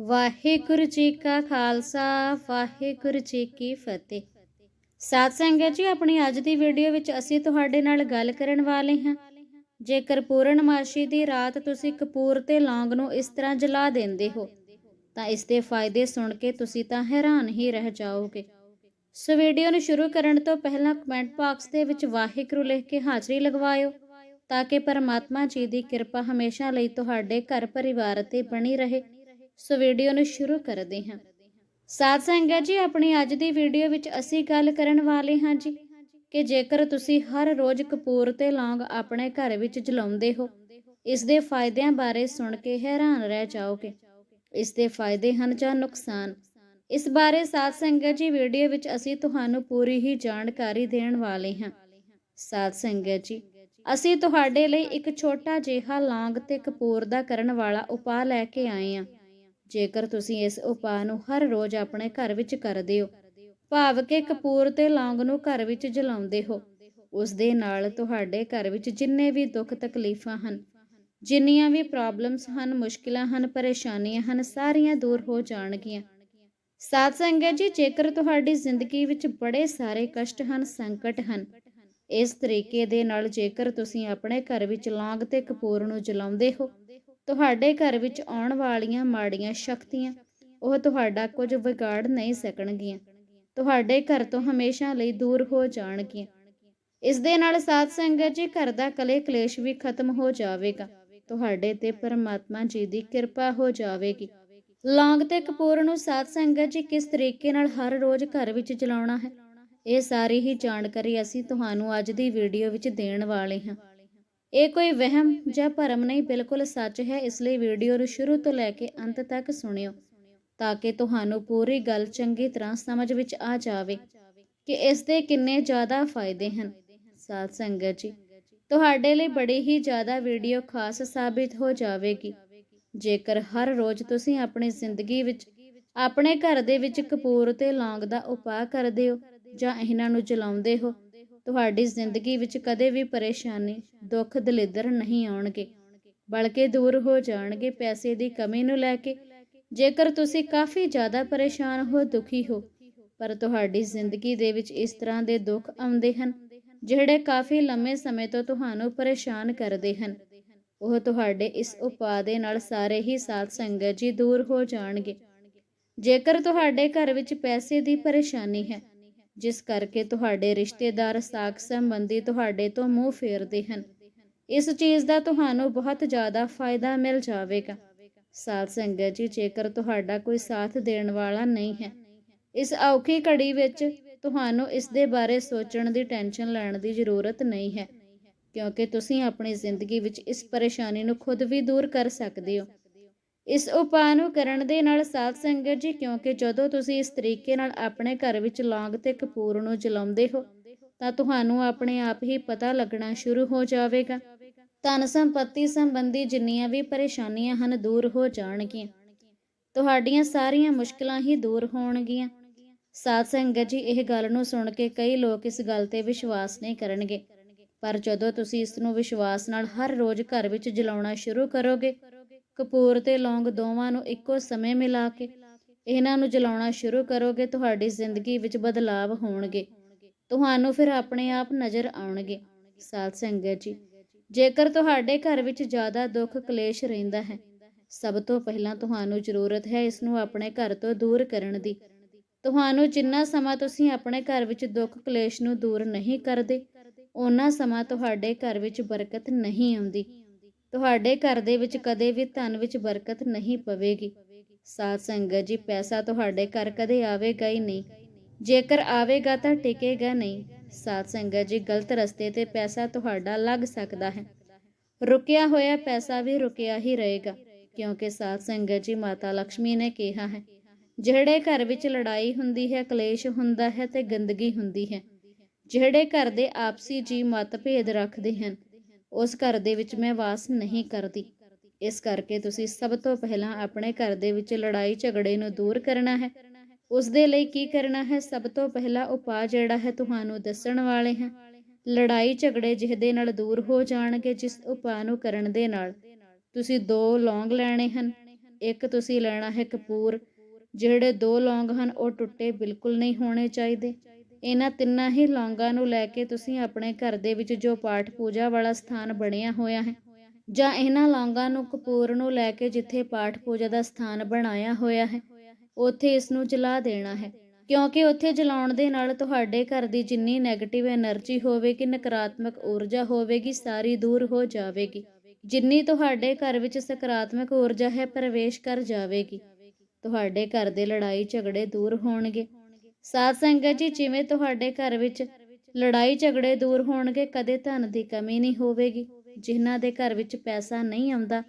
ਵਾਹਿਗੁਰੂ ਜੀ ਕਾ ਖਾਲਸਾ, ਵਾਹਿਗੁਰੂ ਜੀ ਕੀ ਫਤਿਹ। ਸਾਧ ਸੰਗਤ ਜੀ, ਆਪਣੀ ਅੱਜ ਦੀ ਵੀਡੀਓ ਵਿੱਚ ਅਸੀਂ ਤੁਹਾਡੇ ਨਾਲ ਗੱਲ ਕਰਨ ਵਾਲੇ ਹਾਂ। ਜੇਕਰ ਪੂਰਨਮਾਸ਼ੀ ਦੀ ਰਾਤ ਤੁਸੀਂ ਕਪੂਰ ਤੇ ਲੌਂਗ ਨੂੰ ਇਸ ਤਰ੍ਹਾਂ ਜਲਾ ਦਿੰਦੇ ਹੋ, ਤਾਂ ਇਸ ਦੇ ਫਾਇਦੇ ਸੁਣ ਕੇ ਤੁਸੀਂ ਤਾਂ ਹੈਰਾਨ ਹੀ ਰਹਿ ਜਾਓਗੇ। ਸੋ ਵੀਡੀਓ ਨੂੰ ਸ਼ੁਰੂ ਕਰਨ ਤੋਂ ਪਹਿਲਾਂ ਕਮੈਂਟ ਬਾਕਸ ਦੇ ਵਿੱਚ ਵਾਹਿਗੁਰੂ ਲਿਖ ਕੇ ਹਾਜ਼ਰੀ ਲਗਵਾਇਓ, ਤਾਂ ਕਿ ਪਰਮਾਤਮਾ ਜੀ ਦੀ ਕਿਰਪਾ ਹਮੇਸ਼ਾ ਲਈ ਤੁਹਾਡੇ ਘਰ ਪਰਿਵਾਰ ਤੇ ਬਣੀ ਰਹੇ। ਸੋ ਵੀਡੀਓ ਨੂੰ ਸ਼ੁਰੂ ਕਰਦੇ ਹਾਂ। ਸਾਧ ਸੰਗਤ ਜੀ, ਆਪਣੀ ਅੱਜ ਦੀ ਵੀਡੀਓ ਵਿੱਚ ਅਸੀਂ ਗੱਲ ਕਰਨ ਵਾਲੇ ਹਾਂ ਜੀ ਕਿ ਜੇਕਰ ਤੁਸੀਂ ਹਰ ਰੋਜ਼ ਕਪੂਰ ਤੇ ਲੌਂਗ ਆਪਣੇ ਘਰ ਵਿੱਚ ਜਲਾਉਂਦੇ ਹੋ, ਇਸ ਦੇ ਫਾਇਦਿਆਂ ਬਾਰੇ ਸੁਣ ਕੇ ਹੈਰਾਨ ਰਹਿ ਜਾਓਗੇ। ਇਸ ਦੇ ਫਾਇਦੇ ਹਨ ਜਾਂ ਨੁਕਸਾਨ? ਇਸ ਬਾਰੇ ਸਾਧ ਸੰਗਤ ਜੀ, ਵੀਡੀਓ ਵਿੱਚ ਅਸੀਂ ਤੁਹਾਨੂੰ ਪੂਰੀ ਹੀ ਜਾਣਕਾਰੀ ਦੇਣ ਵਾਲੇ ਹਾਂ। ਸਾਧ ਸੰਗਤ ਜੀ, ਅਸੀਂ ਤੁਹਾਡੇ ਲਈ ਇੱਕ ਛੋਟਾ ਜਿਹਾ ਲੌਂਗ ਤੇ ਕਪੂਰ ਦਾ ਕਰਨ ਵਾਲਾ ਉਪਾਅ ਲੈ ਕੇ ਆਏ ਹਾਂ। ਜੇਕਰ ਤੁਸੀਂ ਇਸ ਉਪਾਅ ਨੂੰ ਹਰ ਰੋਜ਼ ਆਪਣੇ ਘਰ ਵਿੱਚ ਕਰਦੇ ਹੋ, ਭਾਵ ਕਿ ਕਪੂਰ ਤੇ ਲੌਂਗ ਨੂੰ ਘਰ ਵਿੱਚ ਜਲਾਉਂਦੇ ਹੋ, ਉਸ ਦੇ ਨਾਲ ਤੁਹਾਡੇ ਘਰ ਵਿੱਚ ਜਿੰਨੇ ਵੀ ਦੁੱਖ ਤਕਲੀਫਾਂ ਹਨ, ਜਿੰਨੀਆਂ ਵੀ ਪ੍ਰੋਬਲਮਸ ਹਨ, ਮੁਸ਼ਕਿਲਾਂ ਹਨ, ਪਰੇਸ਼ਾਨੀਆਂ ਹਨ, ਸਾਰੀਆਂ ਦੂਰ ਹੋ ਜਾਣਗੀਆਂ। ਸਾਧ ਸੰਗਤ ਜੀ, ਜੇਕਰ ਤੁਹਾਡੀ ਜ਼ਿੰਦਗੀ ਵਿੱਚ ਬੜੇ ਸਾਰੇ ਕਸ਼ਟ ਹਨ, ਸੰਕਟ ਹਨ, ਇਸ ਤਰੀਕੇ ਦੇ ਨਾਲ ਜੇਕਰ ਤੁਸੀਂ ਆਪਣੇ ਘਰ ਵਿੱਚ ਲੌਂਗ ਤੇ ਕਪੂਰ ਨੂੰ ਜਲਾਉਂਦੇ ਹੋ ਤੁਹਾਡੇ ਘਰ ਵਿੱਚ ਆਉਣ ਵਾਲੀਆਂ ਮਾੜੀਆਂ ਸ਼ਕਤੀਆਂ, ਉਹ ਤੁਹਾਡਾ ਕੁਝ ਵਿਗਾੜ ਨਹੀਂ ਸਕਣਗੀਆਂ। ਤੁਹਾਡੇ ਘਰ ਤੋਂ ਹਮੇਸ਼ਾ ਲਈ ਦੂਰ ਹੋ ਜਾਣਗੀਆਂ। ਇਸ ਦੇ ਨਾਲ ਸਾਧ ਸੰਗਤ ਜੀ, ਘਰ ਦਾ ਕਲੇ ਕਲੇਸ਼ ਵੀ ਖਤਮ ਹੋ ਜਾਵੇਗਾ। ਤੁਹਾਡੇ ਤੇ ਪਰਮਾਤਮਾ ਜੀ ਦੀ ਕਿਰਪਾ ਹੋ ਜਾਵੇਗੀ। ਲੌਂਗ ਤੇ ਕਪੂਰ ਨੂੰ ਸਾਧ ਸੰਗਤ ਜੀ, ਕਿਸ ਤਰੀਕੇ ਨਾਲ ਹਰ ਰੋਜ਼ ਘਰ ਵਿੱਚ ਚਲਾਉਣਾ ਹੈ? ਇਹ ਸਾਰੀ ਹੀ ਜਾਣਕਾਰੀ ਅਸੀਂ ਤੁਹਾਨੂੰ ਅੱਜ ਦੀ ਵੀਡੀਓ ਵਿੱਚ ਦੇਣ ਵਾਲੇ ਹਾਂ। ਇਹ ਕੋਈ ਵਹਿਮ ਜਾਂ ਭਰਮ ਨਹੀਂ, ਬਿਲਕੁਲ ਸੱਚ ਹੈ। ਇਸ ਲਈ ਵੀਡੀਓ ਨੂੰ ਸ਼ੁਰੂ ਤੋਂ ਲੈ ਕੇ ਅੰਤ ਤੱਕ ਸੁਣਿਓ, ਤਾਂ ਕਿ ਤੁਹਾਨੂੰ ਪੂਰੀ ਗੱਲ ਚੰਗੀ ਤਰ੍ਹਾਂ ਸਮਝ ਵਿੱਚ ਆ ਜਾਵੇ ਕਿ ਇਸ ਦੇ ਕਿੰਨੇ ਜ਼ਿਆਦਾ ਫਾਇਦੇ ਹਨ। ਸਾਧ ਸੰਗਤ ਜੀ, ਤੁਹਾਡੇ ਲਈ ਬੜੀ ਹੀ ਜ਼ਿਆਦਾ ਵੀਡੀਓ ਖਾਸ ਸਾਬਿਤ ਹੋ ਜਾਵੇਗੀ। ਜੇਕਰ ਹਰ ਰੋਜ਼ ਤੁਸੀਂ ਆਪਣੀ ਜ਼ਿੰਦਗੀ ਵਿੱਚ ਆਪਣੇ ਘਰ ਦੇ ਵਿੱਚ ਕਪੂਰ ਤੇ ਲੌਂਗ ਦਾ ਉਪਾਅ ਕਰਦੇ ਹੋ ਜਾਂ ਇਹਨਾਂ ਨੂੰ ਜਲਾਉਂਦੇ ਹੋ ਤੁਹਾਡੀ ਜ਼ਿੰਦਗੀ ਵਿੱਚ ਕਦੇ ਵੀ ਪਰੇਸ਼ਾਨੀ, ਦੁੱਖ, ਦਲਿੱਦਰ ਨਹੀਂ ਆਉਣਗੇ। ਬਲਕਿ ਦੂਰ ਹੋ ਜਾਣਗੇ ਪੈਸੇ ਦੀ ਕਮੀ ਨੂੰ ਲੈ ਕੇ। ਜੇਕਰ ਤੁਸੀਂ ਕਾਫੀ ਜ਼ਿਆਦਾ ਪਰੇਸ਼ਾਨ ਹੋ, ਦੁਖੀ ਹੋ, ਪਰ ਤੁਹਾਡੀ ਜ਼ਿੰਦਗੀ ਦੇ ਵਿੱਚ ਇਸ ਤਰ੍ਹਾਂ ਦੇ ਦੁੱਖ ਆਉਂਦੇ ਹਨ, ਜਿਹੜੇ ਕਾਫੀ ਲੰਮੇ ਸਮੇਂ ਤੋਂ ਤੁਹਾਨੂੰ ਪਰੇਸ਼ਾਨ ਕਰਦੇ ਹਨ। ਉਹ ਤੁਹਾਡੇ ਇਸ ਉਪਾਅ ਦੇ ਨਾਲ ਸਾਰੇ ਹੀ ਸਾਧ ਸੰਗਤ ਜੀ ਦੂਰ ਹੋ ਜਾਣਗੇ। ਜੇਕਰ ਤੁਹਾਡੇ ਘਰ ਵਿੱਚ ਪੈਸੇ ਦੀ ਪਰੇਸ਼ਾਨੀ ਹੈ ਜਿਸ ਕਰਕੇ ਤੁਹਾਡੇ ਰਿਸ਼ਤੇਦਾਰ ਸਾਕ ਸੰਬੰਧੀ ਤੁਹਾਡੇ ਤੋਂ ਮੂੰਹ ਫੇਰਦੇ ਹਨ। ਇਸ ਚੀਜ਼ ਦਾ ਤੁਹਾਨੂੰ ਬਹੁਤ ਜ਼ਿਆਦਾ ਫਾਇਦਾ ਮਿਲ ਜਾਵੇਗਾ। ਸਾਧ ਸੰਗਤ ਜੀ, ਜੇਕਰ ਤੁਹਾਡਾ ਕੋਈ ਸਾਥ ਦੇਣ ਵਾਲਾ ਨਹੀਂ ਹੈ, ਇਸ ਔਖੀ ਘੜੀ ਵਿੱਚ ਤੁਹਾਨੂੰ ਇਸ ਦੇ ਬਾਰੇ ਸੋਚਣ ਦੀ ਟੈਨਸ਼ਨ ਲੈਣ ਦੀ ਜ਼ਰੂਰਤ ਨਹੀਂ ਹੈ, ਕਿਉਂਕਿ ਤੁਸੀਂ ਆਪਣੀ ਜ਼ਿੰਦਗੀ ਵਿੱਚ ਇਸ ਪਰੇਸ਼ਾਨੀ ਨੂੰ ਖੁਦ ਵੀ ਦੂਰ ਕਰ ਸਕਦੇ ਹੋ। ਇਸ ਉਪਾਅ ਨੂੰ ਕਰਨ ਦੇ ਨਾਲ ਸਾਧ ਸੰਗਤ ਜੀ, ਕਿਉਂਕਿ ਜਦੋਂ ਤੁਸੀਂ ਇਸ ਤਰੀਕੇ ਨਾਲ ਆਪਣੇ ਘਰ ਵਿੱਚ ਲੌਂਗ ਤੇ ਕਪੂਰ ਨੂੰ ਜਲਾਉਂਦੇ ਹੋ, ਤਾਂ ਤੁਹਾਨੂੰ ਆਪਣੇ ਆਪ ਹੀ ਪਤਾ ਲੱਗਣਾ ਸ਼ੁਰੂ ਹੋ ਜਾਵੇਗਾ। ਧਨ ਸੰਪਤੀ ਸੰਬੰਧੀ ਜਿੰਨੀਆਂ ਵੀ ਪਰੇਸ਼ਾਨੀਆਂ ਹਨ, ਦੂਰ ਹੋ ਜਾਣਗੀਆਂ। ਤੁਹਾਡੀਆਂ ਸਾਰੀਆਂ ਮੁਸ਼ਕਲਾਂ ਹੀ ਦੂਰ ਹੋਣਗੀਆਂ। ਸਾਧ ਸੰਗਤ ਜੀ, ਇਹ ਗੱਲ ਨੂੰ ਸੁਣ ਕੇ ਕਈ ਲੋਕ ਇਸ ਗੱਲ ਤੇ ਵਿਸ਼ਵਾਸ ਨਹੀਂ ਕਰਨਗੇ। ਪਰ ਜਦੋਂ ਤੁਸੀਂ ਇਸ ਨੂੰ ਵਿਸ਼ਵਾਸ ਨਾਲ ਹਰ ਰੋਜ਼ ਘਰ ਵਿੱਚ ਜਲਾਉਣਾ ਸ਼ੁਰੂ ਕਰੋਗੇ ਕਪੂਰ ਤੇ ਲੌਂਗ ਦੋਵਾਂ ਨੂੰ ਇੱਕੋ ਸਮੇਂ ਮਿਲਾ ਕੇ ਇਹਨਾਂ ਨੂੰ ਜਲਾਉਣਾ ਸ਼ੁਰੂ ਕਰੋਗੇ, ਤੁਹਾਡੀ ਜ਼ਿੰਦਗੀ ਵਿੱਚ ਬਦਲਾਵ ਹੋਣਗੇ। ਤੁਹਾਨੂੰ ਫਿਰ ਆਪਣੇ ਆਪ ਨਜ਼ਰ ਆਉਣਗੇ। ਸਾਧ ਸੰਗਤ ਜੀ, ਜੇਕਰ ਤੁਹਾਡੇ ਘਰ ਵਿੱਚ ਜ਼ਿਆਦਾ ਦੁੱਖ ਕਲੇਸ਼ ਰਹਿੰਦਾ ਹੈ, ਸਭ ਤੋਂ ਪਹਿਲਾਂ ਤੁਹਾਨੂੰ ਜ਼ਰੂਰਤ ਹੈ ਇਸ ਨੂੰ ਆਪਣੇ ਘਰ ਤੋਂ ਦੂਰ ਕਰਨ ਦੀ। ਤੁਹਾਨੂੰ ਜਿੰਨਾ ਸਮਾਂ ਤੁਸੀਂ ਆਪਣੇ ਘਰ ਵਿੱਚ ਦੁੱਖ ਕਲੇਸ਼ ਨੂੰ ਦੂਰ ਨਹੀਂ ਕਰਦੇ ਉਹਨਾਂ ਸਮਾਂ ਤੁਹਾਡੇ ਘਰ ਵਿੱਚ ਬਰਕਤ ਨਹੀਂ ਆਉਂਦੀ। ਤੁਹਾਡੇ ਘਰ ਦੇ ਵਿੱਚ ਕਦੇ ਵੀ ਧਨ ਵਿੱਚ ਬਰਕਤ ਨਹੀਂ ਪਵੇਗੀ। ਸਾਧ ਸੰਗਤ ਜੀ, ਪੈਸਾ ਤੁਹਾਡੇ ਘਰ ਕਦੇ ਆਵੇਗਾ ਹੀ ਨਹੀਂ। ਜੇਕਰ ਆਵੇਗਾ ਤਾਂ ਟਿਕੇਗਾ ਨਹੀਂ। ਸਾਧ ਸੰਗਤ ਜੀ, ਗਲਤ ਰਸਤੇ ਤੇ ਪੈਸਾ ਤੁਹਾਡਾ ਲੱਗ ਸਕਦਾ ਹੈ। ਰੁਕਿਆ ਹੋਇਆ ਪੈਸਾ ਵੀ ਰੁਕਿਆ ਹੀ ਰਹੇਗਾ, ਕਿਉਂਕਿ ਸਾਧ ਸੰਗਤ ਜੀ, ਮਾਤਾ ਲక్ష్ਮੀ ਨੇ ਕਿਹਾ ਹੈ, ਜਿਹੜੇ ਘਰ ਵਿੱਚ ਲੜਾਈ ਹੁੰਦੀ ਹੈ, ਕਲੇਸ਼ ਹੁੰਦਾ ਹੈ ਤੇ ਗੰਦਗੀ ਹੁੰਦੀ ਹੈ। ਜਿਹੜੇ ਘਰ ਦੇ ਆਪਸੀ ਜੀ ਮਤਭੇਦ ਰੱਖਦੇ ਹਨ ਉਸ ਘਰ ਦੇ ਵਿੱਚ ਮੈਂ ਵਾਸ ਨਹੀਂ ਕਰਦੀ। ਇਸ ਕਰਕੇ ਤੁਸੀਂ ਸਭ ਤੋਂ ਪਹਿਲਾਂ ਆਪਣੇ ਘਰ ਦੇ ਵਿੱਚ ਲੜਾਈ ਝਗੜੇ ਨੂੰ ਦੂਰ ਕਰਨਾ ਹੈ। ਉਸ ਦੇ ਲਈ ਕੀ ਕਰਨਾ ਹੈ? ਸਭ ਤੋਂ ਪਹਿਲਾ ਉਪਾਅ ਜਿਹੜਾ ਹੈ ਤੁਹਾਨੂੰ ਦੱਸਣ ਵਾਲੇ ਹਾਂ। ਲੜਾਈ ਝਗੜੇ ਜਿਹਦੇ ਨਾਲ ਦੂਰ ਹੋ ਜਾਣਗੇ, ਜਿਸ ਉਪਾਅ ਨੂੰ ਕਰਨ ਦੇ ਨਾਲ। ਤੁਸੀਂ ਦੋ ਲੌਂਗ ਲੈਣੇ ਹਨ। ਇੱਕ ਤੁਸੀਂ ਲੈਣਾ ਹੈ ਕਪੂਰ। ਜਿਹੜੇ ਦੋ ਲੌਂਗ ਹਨ, ਉਹ ਟੁੱਟੇ ਬਿਲਕੁਲ ਨਹੀਂ ਹੋਣੇ ਚਾਹੀਦੇ। ਇਹਨਾਂ ਤਿੰਨਾਂ ਹੀ ਲੌਂਗਾਂ ਨੂੰ ਲੈ ਕੇ ਤੁਸੀਂ ਆਪਣੇ ਘਰ ਦੇ ਵਿੱਚ ਜੋ ਪਾਠ ਪੂਜਾ ਵਾਲਾ ਸਥਾਨ ਬਣਿਆ ਹੋਇਆ ਹੈ, ਜਾਂ ਇਹਨਾਂ ਲੌਂਗਾਂ ਨੂੰ ਕਪੂਰ ਨੂੰ ਲੈ ਕੇ ਜਿੱਥੇ ਪਾਠ ਪੂਜਾ ਦਾ ਸਥਾਨ ਬਣਾਇਆ ਹੋਇਆ ਹੈ, ਉੱਥੇ ਇਸ ਨੂੰ ਜਲਾ ਦੇਣਾ ਹੈ। ਕਿਉਂਕਿ ਉੱਥੇ ਜਲਾਉਣ ਦੇ ਨਾਲ ਤੁਹਾਡੇ ਘਰ ਦੀ ਜਿੰਨੀ ਨੈਗੇਟਿਵ એનર્ਜੀ ਹੋਵੇਗੀ, ਨਕਾਰਾਤਮਕ ਊਰਜਾ ਹੋਵੇਗੀ, ਸਾਰੀ ਦੂਰ ਹੋ ਜਾਵੇਗੀ। ਜਿੰਨੀ ਤੁਹਾਡੇ ਘਰ ਵਿੱਚ ਸਕਾਰਾਤਮਕ ਊਰਜਾ ਹੈ, ਪ੍ਰਵੇਸ਼ ਕਰ ਜਾਵੇਗੀ। ਤੁਹਾਡੇ ਘਰ ਦੇ ਲੜਾਈ ਝਗੜੇ ਦੂਰ ਹੋਣਗੇ। ਸਾਧ ਸੰਗਤ ਜੀ, ਜਿਵੇਂ ਤੁਹਾਡੇ ਘਰ ਵਿੱਚ ਲੜਾਈ ਝਗੜੇ ਦੂਰ ਹੋਣਗੇ, ਕਦੇ ਧਨ ਦੀ ਕਮੀ ਨਹੀਂ ਹੋਵੇਗੀ। ਜਿਨ੍ਹਾਂ ਦੇ ਘਰ ਵਿੱਚ ਪੈਸਾ ਨਹੀਂ ਆਉਂਦਾ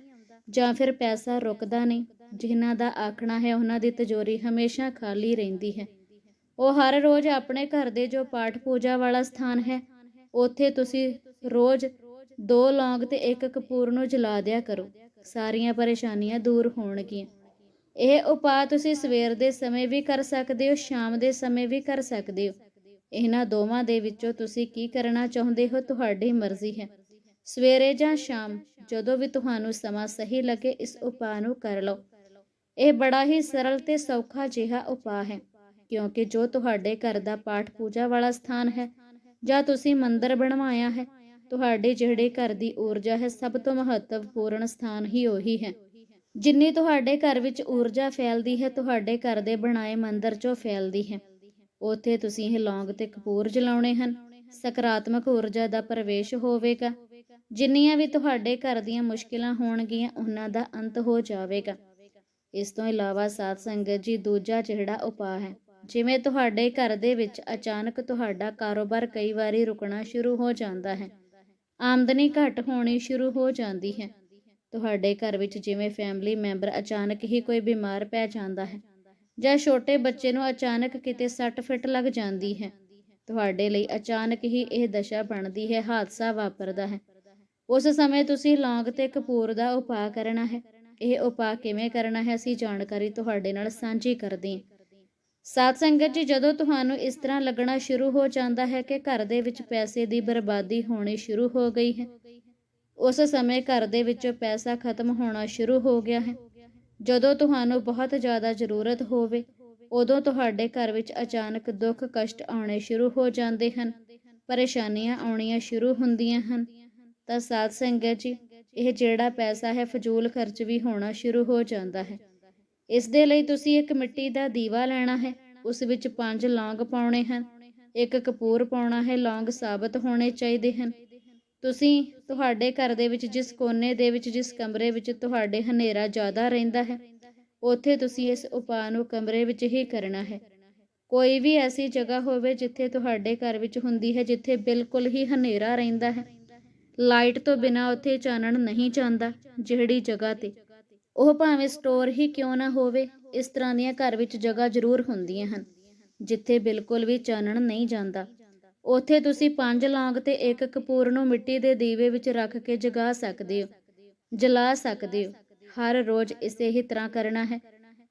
ਜਾਂ ਫਿਰ ਪੈਸਾ ਰੁਕਦਾ ਨਹੀਂ, ਜਿਨ੍ਹਾਂ ਦਾ ਆਖਣਾ ਹੈ, ਉਹਨਾਂ ਦੀ ਤਿਜੋਰੀ ਹਮੇਸ਼ਾ ਖਾਲੀ ਰਹਿੰਦੀ ਹੈ। ਉਹ ਹਰ ਰੋਜ਼ ਆਪਣੇ ਘਰ ਦੇ ਜੋ ਪਾਠ ਪੂਜਾ ਵਾਲਾ ਸਥਾਨ ਹੈ, ਉੱਥੇ ਤੁਸੀਂ ਰੋਜ਼ ਦੋ ਲੌਂਗ ਤੇ ਇੱਕ ਕਪੂਰ ਨੂੰ ਜਲਾ ਦਿਆ ਕਰੋ। ਸਾਰੀਆਂ ਪਰੇਸ਼ਾਨੀਆਂ ਦੂਰ ਹੋਣਗੀਆਂ। ਇਹ ਉਪਾਅ ਤੁਸੀਂ ਸਵੇਰ ਦੇ ਸਮੇਂ ਵੀ ਕਰ ਸਕਦੇ ਹੋ, ਸ਼ਾਮ ਦੇ ਸਮੇਂ ਵੀ ਕਰ ਸਕਦੇ ਹੋ। ਇਹਨਾਂ ਦੋਵਾਂ ਦੇ ਵਿੱਚੋਂ ਤੁਸੀਂ ਕੀ ਕਰਨਾ ਚਾਹੁੰਦੇ ਹੋ? ਤੁਹਾਡੀ ਮਰਜ਼ੀ ਹੈ। ਸਵੇਰੇ ਜਾਂ ਸ਼ਾਮ, ਜਦੋਂ ਵੀ ਤੁਹਾਨੂੰ ਸਮਾਂ ਸਹੀ ਲੱਗੇ, ਇਸ ਉਪਾਅ ਨੂੰ ਕਰ ਲਓ। ਇਹ ਬੜਾ ਹੀ ਸਰਲ ਤੇ ਸੌਖਾ ਜਿਹਾ ਉਪਾਅ ਹੈ, ਕਿਉਂਕਿ ਜੋ ਤੁਹਾਡੇ ਘਰ ਦਾ ਪਾਠ ਪੂਜਾ ਵਾਲਾ ਸਥਾਨ ਹੈ, ਜਾਂ ਤੁਸੀਂ ਮੰਦਿਰ ਬਣਵਾਇਆ ਹੈ, ਤੁਹਾਡੇ ਜਿਹੜੇ ਘਰ ਦੀ ਊਰਜਾ ਹੈ, ਸਭ ਤੋਂ ਮਹੱਤਵਪੂਰਨ ਸਥਾਨ ਹੀ ਉਹੀ ਹੈ। ਜਿੰਨੀ ਤੁਹਾਡੇ ਘਰ ਵਿੱਚ ਊਰਜਾ ਫੈਲਦੀ ਹੈ, ਤੁਹਾਡੇ ਘਰ ਦੇ ਬਣਾਏ ਮੰਦਰ 'ਚੋਂ ਫੈਲਦੀ ਹੈ। ਉੱਥੇ ਤੁਸੀਂ ਇਹ ਲੌਂਗ ਤੇ ਕਪੂਰ ਜਲਾਉਣੇ ਹਨ। ਸਕਾਰਾਤਮਕ ਊਰਜਾ ਦਾ ਪ੍ਰਵੇਸ਼ ਹੋਵੇਗਾ। ਜਿੰਨੀਆਂ ਵੀ ਤੁਹਾਡੇ ਘਰ ਦੀਆਂ ਮੁਸ਼ਕਿਲਾਂ ਹੋਣਗੀਆਂ, ਉਹਨਾਂ ਦਾ ਅੰਤ ਹੋ ਜਾਵੇਗਾ। ਇਸ ਤੋਂ ਇਲਾਵਾ ਸਾਧ ਸੰਗਤ ਜੀ, ਦੂਜਾ ਜਿਹੜਾ ਉਪਾਅ ਹੈ। ਜਿਵੇਂ ਤੁਹਾਡੇ ਘਰ ਦੇ ਵਿੱਚ ਅਚਾਨਕ ਤੁਹਾਡਾ ਕਾਰੋਬਾਰ ਕਈ ਵਾਰੀ ਰੁਕਣਾ ਸ਼ੁਰੂ ਹੋ ਜਾਂਦਾ ਹੈ। ਆਮਦਨੀ ਘਟ ਹੋਣੀ ਸ਼ੁਰੂ ਹੋ ਜਾਂਦੀ ਹੈ। ਤੁਹਾਡੇ ਘਰ ਵਿੱਚ ਜਿਵੇਂ ਫੈਮਿਲੀ ਮੈਂਬਰ ਅਚਾਨਕ ਹੀ ਕੋਈ ਬਿਮਾਰ ਪੈ ਜਾਂਦਾ ਹੈ ਜਾਂ ਛੋਟੇ ਬੱਚੇ ਨੂੰ ਅਚਾਨਕ ਕਿਤੇ ਸੱਟ ਫਿੱਟ ਲੱਗ ਜਾਂਦੀ ਹੈ, ਤੁਹਾਡੇ ਲਈ ਅਚਾਨਕ ਹੀ ਇਹ ਦਸ਼ਾ ਬਣਦੀ ਹੈ, ਹਾਦਸਾ ਵਾਪਰਦਾ ਹੈ। ਉਸ ਸਮੇਂ ਤੁਸੀਂ ਲੌਂਗ ਤੇ ਕਪੂਰ ਦਾ ਉਪਾਅ ਕਰਨਾ ਹੈ। ਇਹ ਉਪਾਅ ਕਿਵੇਂ ਕਰਨਾ ਹੈ ਅਸੀਂ ਜਾਣਕਾਰੀ ਤੁਹਾਡੇ ਨਾਲ ਸਾਂਝੀ ਕਰਦੇ ਹਾਂ। ਸਾਧ ਸੰਗਤ ਜੀ, ਜਦੋਂ ਤੁਹਾਨੂੰ ਇਸ ਤਰ੍ਹਾਂ ਲੱਗਣਾ ਸ਼ੁਰੂ ਹੋ ਜਾਂਦਾ ਹੈ ਕਿ ਘਰ ਦੇ ਵਿੱਚ ਪੈਸੇ ਦੀ ਬਰਬਾਦੀ ਹੋਣੀ ਸ਼ੁਰੂ ਹੋ ਗਈ ਹੈ ਉਸ ਸਮੇਂ ਘਰ ਦੇ ਵਿੱਚੋਂ ਪੈਸਾ ਖਤਮ ਹੋਣਾ ਸ਼ੁਰੂ ਹੋ ਗਿਆ ਹੈ। ਜਦੋਂ ਤੁਹਾਨੂੰ ਬਹੁਤ ਜ਼ਿਆਦਾ ਜ਼ਰੂਰਤ ਹੋਵੇ, ਉਦੋਂ ਤੁਹਾਡੇ ਘਰ ਵਿੱਚ ਅਚਾਨਕ ਦੁੱਖ ਕਸ਼ਟ ਆਉਣੇ ਸ਼ੁਰੂ ਹੋ ਜਾਂਦੇ ਹਨ, ਪਰੇਸ਼ਾਨੀਆਂ ਆਉਣੀਆਂ ਸ਼ੁਰੂ ਹੁੰਦੀਆਂ ਹਨ। ਤਾਂ ਸਾਧ ਸੰਗਤ ਜੀ, ਇਹ ਜਿਹੜਾ ਪੈਸਾ ਹੈ, ਫਜ਼ੂਲ ਖਰਚ ਵੀ ਹੋਣਾ ਸ਼ੁਰੂ ਹੋ ਜਾਂਦਾ ਹੈ। ਇਸ ਦੇ ਲਈ ਤੁਸੀਂ ਇੱਕ ਮਿੱਟੀ ਦਾ ਦੀਵਾ ਲੈਣਾ ਹੈ, ਉਸ ਵਿੱਚ ਪੰਜ ਲੌਂਗ ਪਾਉਣੇ ਹਨ। ਇੱਕ ਕਪੂਰ ਪਾਉਣਾ ਹੈ, ਲੌਂਗ ਸਾਬਤ ਹੋਣੇ ਚਾਹੀਦੇ ਹਨ। ਤੁਸੀਂ ਤੁਹਾਡੇ ਘਰ ਦੇ ਵਿੱਚ ਜਿਸ ਕੋਨੇ ਦੇ ਵਿੱਚ, ਜਿਸ ਕਮਰੇ ਵਿੱਚ ਤੁਹਾਡੇ ਹਨੇਰਾ ਜ਼ਿਆਦਾ ਰਹਿੰਦਾ ਹੈ, ਉੱਥੇ ਤੁਸੀਂ ਇਸ ਉਪਾਅ ਨੂੰ ਕਮਰੇ ਵਿੱਚ ਹੀ ਕਰਨਾ ਹੈ। ਕੋਈ ਵੀ ਐਸੀ ਜਗ੍ਹਾ ਹੋਵੇ ਜਿੱਥੇ ਤੁਹਾਡੇ ਘਰ ਵਿੱਚ ਹੁੰਦੀ ਹੈ, ਜਿੱਥੇ ਬਿਲਕੁਲ ਹੀ ਹਨੇਰਾ ਰਹਿੰਦਾ ਹੈ। ਲਾਈਟ ਤੋਂ ਬਿਨਾ ਉੱਥੇ ਚਾਨਣ ਨਹੀਂ ਜਾਂਦਾ ਜਿਹੜੀ ਜਗ੍ਹਾ ਤੇ। ਉਹ ਭਾਵੇਂ ਸਟੋਰ ਹੀ ਕਿਉਂ ਨਾ ਹੋਵੇ, ਇਸ ਤਰ੍ਹਾਂ ਦੀਆਂ ਘਰ ਵਿੱਚ ਜਗ੍ਹਾ ਜ਼ਰੂਰ ਹੁੰਦੀਆਂ ਹਨ, ਜਿੱਥੇ ਬਿਲਕੁਲ ਵੀ ਚਾਨਣ ਨਹੀਂ ਜਾਂਦਾ। ਉੱਥੇ ਤੁਸੀਂ ਪੰਜ ਲਾਂਗ ਤੇ ਇੱਕ ਕਪੂਰ ਨੂੰ ਮਿੱਟੀ ਦੇ ਦੀਵੇ ਵਿੱਚ ਰੱਖ ਕੇ ਜਗਾ ਸਕਦੇ ਹੋ, ਜਲਾ ਸਕਦੇ ਹੋ। ਹਰ ਰੋਜ਼ ਇਸੇ ਹੀ ਤਰ੍ਹਾਂ ਕਰਨਾ ਹੈ।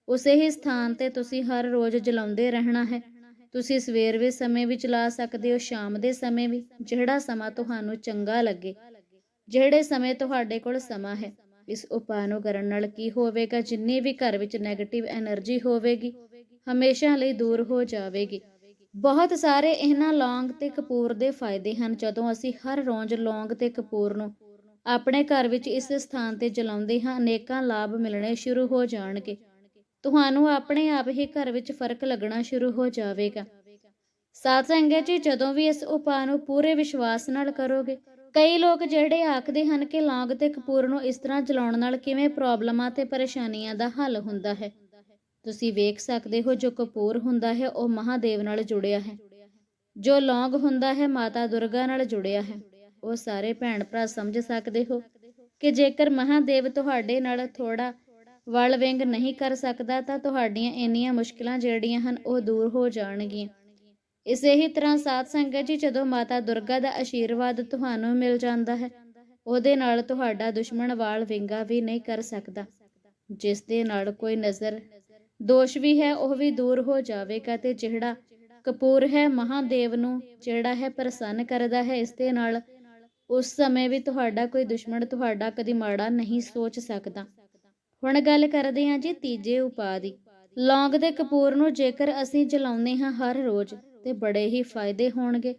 ਉਸੇ ਹੀ ਸਥਾਨ ਤੇ ਤੁਸੀਂ ਹਰ ਰੋਜ਼ ਜਲਾਉਂਦੇ ਰਹਿਣਾ ਹੈ। ਤੁਸੀਂ ਸਵੇਰ ਦੇ ਸਮੇਂ ਵਿੱਚ ਲਾ ਸਕਦੇ ਹੋ, ਸ਼ਾਮ ਦੇ ਸਮੇਂ ਵੀ, ਜਿਹੜਾ ਸਮਾਂ ਤੁਹਾਨੂੰ ਚੰਗਾ ਲੱਗੇ। ਜਿਹੜੇ ਸਮੇਂ ਤੁਹਾਡੇ ਕੋਲ ਸਮਾਂ ਹੈ, ਇਸ ਉਪਾਅ ਨੂੰ ਕਰਨ ਨਾਲ ਕੀ ਹੋਵੇਗਾ? ਜਿੰਨੀ ਵੀ ਘਰ ਵਿੱਚ 네ਗੇਟਿਵ એનર્ਜੀ ਹੋਵੇਗੀ, ਹਮੇਸ਼ਾ ਲਈ ਦੂਰ ਹੋ ਜਾਵੇਗੀ। ਬਹੁਤ ਸਾਰੇ ਇਹਨਾਂ ਲੌਂਗ ਤੇ ਕਪੂਰ ਦੇ ਫਾਇਦੇ ਹਨ। ਜਦੋਂ ਅਸੀਂ ਹਰ ਰੋਜ਼ ਲੌਂਗ ਤੇ ਕਪੂਰ ਨੂੰ ਆਪਣੇ ਘਰ ਵਿੱਚ ਇਸ ਸਥਾਨ ਤੇ ਜਲਾਉਂਦੇ ਹਾਂ, ਅਨੇਕਾਂ ਲਾਭ ਮਿਲਣੇ ਸ਼ੁਰੂ ਹੋ ਜਾਣਗੇ। ਤੁਹਾਨੂੰ ਆਪਣੇ ਆਪ ਹੀ ਘਰ ਵਿੱਚ ਫ਼ਰਕ ਲੱਗਣਾ ਸ਼ੁਰੂ ਹੋ ਜਾਵੇਗਾ। ਸਾਧ ਸੰਗਤ ਜੀ, ਜਦੋਂ ਵੀ ਇਸ ਉਪਾਅ ਨੂੰ ਪੂਰੇ ਵਿਸ਼ਵਾਸ ਨਾਲ ਕਰੋਗੇ, ਕਈ ਲੋਕ ਜਿਹੜੇ ਆਖਦੇ ਹਨ ਕਿ ਲੌਂਗ ਤੇ ਕਪੂਰ ਨੂੰ ਇਸ ਤਰ੍ਹਾਂ ਜਲਾਉਣ ਨਾਲ ਕਿਵੇਂ ਪ੍ਰੋਬਲਮਾਂ ਤੇ ਪਰੇਸ਼ਾਨੀਆਂ ਦਾ ਹੱਲ ਹੁੰਦਾ ਹੈ। ਤੁਸੀਂ ਵੇਖ ਸਕਦੇ ਹੋ ਜੋ ਕਪੂਰ ਹੁੰਦਾ ਹੈ, ਉਹ ਮਹਾਦੇਵ ਨਾਲ ਜੁੜਿਆ ਹੈ। ਜੋ ਲੌਂਗ ਹੁੰਦਾ ਹੈ, ਮਾਤਾ ਦੁਰਗਾ ਨਾਲ ਜੁੜਿਆ ਹੈ। ਉਹ ਸਾਰੇ ਭੈਣ ਭਰਾ ਸਮਝ ਸਕਦੇ ਹੋ ਕਿ ਜੇਕਰ ਮਹਾਦੇਵ ਤੁਹਾਡੇ ਨਾਲ ਥੋੜਾ ਵਲ ਵਿੰਗ ਨਹੀਂ ਕਰ ਸਕਦਾ, ਤਾਂ ਤੁਹਾਡੀਆਂ ਇੰਨੀਆਂ ਮੁਸ਼ਕਲਾਂ ਜਿਹੜੀਆਂ ਹਨ, ਉਹ ਦੂਰ ਹੋ ਜਾਣਗੀਆਂ। ਇਸੇ ਹੀ ਤਰ੍ਹਾਂ ਸਾਧ ਸੰਗਤ ਜੀ, ਜਦੋਂ ਮਾਤਾ ਦੁਰਗਾ ਦਾ ਆਸ਼ੀਰਵਾਦ ਤੁਹਾਨੂੰ ਮਿਲ ਜਾਂਦਾ ਹੈ, ਉਹਦੇ ਨਾਲ ਤੁਹਾਡਾ ਦੁਸ਼ਮਣ ਵਾਲ ਵਿੰਗਾ ਵੀ ਨਹੀਂ ਕਰ ਸਕਦਾ, ਜਿਸ ਦੇ ਨਾਲ ਕੋਈ ਨਜ਼ਰ ਦੋਸ਼ ਵੀ ਹੈ, ਉਹ ਵੀ ਦੂਰ ਹੋ ਜਾਵੇਗਾ ਤੇ ਜਿਹੜਾ ਕਪੂਰ ਹੈ, ਮਹਾਦੇਵ ਨੂੰ ਜਿਹੜਾ ਹੈ ਪ੍ਰਸੰਨ ਕਰਦਾ ਹੈ, ਇਸ ਦੇ ਨਾਲ ਉਸ ਸਮੇਂ ਵੀ ਤੁਹਾਡਾ ਕੋਈ ਦੁਸ਼ਮਣ ਤੁਹਾਡਾ ਕਦੀ ਮਾੜਾ ਨਹੀਂ ਸੋਚ ਸਕਦਾ। ਹੁਣ ਗੱਲ ਕਰਦੇ ਹਾਂ ਜੀ ਤੀਜੇ ਉਪਾਅ ਦੀ। ਲੌਂਗ ਦੇ ਕਪੂਰ ਨੂੰ ਜੇਕਰ ਅਸੀਂ ਜਲਾਉਂਦੇ ਹਾਂ ਹਰ ਰੋਜ਼ ਤੇ ਬੜੇ ਹੀ ਫਾਇਦੇ ਹੋਣਗੇ।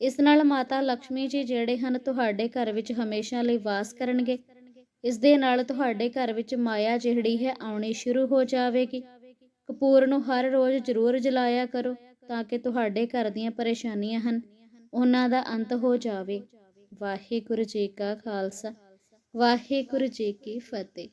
ਇਸ ਨਾਲ ਮਾਤਾ ਲక్ష్ਮੀ ਜੀ ਜਿਹੜੇ ਹਨ ਤੁਹਾਡੇ ਘਰ ਵਿੱਚ ਹਮੇਸ਼ਾ ਲਈ ਵਾਸ ਕਰਨਗੇ। ਇਸ ਦੇ ਨਾਲ ਤੁਹਾਡੇ ਘਰ ਵਿੱਚ ਮਾਇਆ ਜਿਹੜੀ ਹੈ ਆਉਣੀ ਸ਼ੁਰੂ ਹੋ ਜਾਵੇਗੀ। ਕਪੂਰ ਨੂੰ ਹਰ ਰੋਜ਼ ਜ਼ਰੂਰ ਜਲਾਇਆ ਕਰੋ ਤਾਂ ਕਿ ਤੁਹਾਡੇ ਘਰ ਦੀਆਂ ਪਰੇਸ਼ਾਨੀਆਂ ਹਨ। ਉਹਨਾਂ ਦਾ ਅੰਤ ਹੋ ਜਾਵੇ। ਵਾਹਿਗੁਰੂ ਜੀ ਕਾ ਖਾਲਸਾ। ਵਾਹਿਗੁਰੂ ਜੀ ਕੀ ਫਤਿਹ।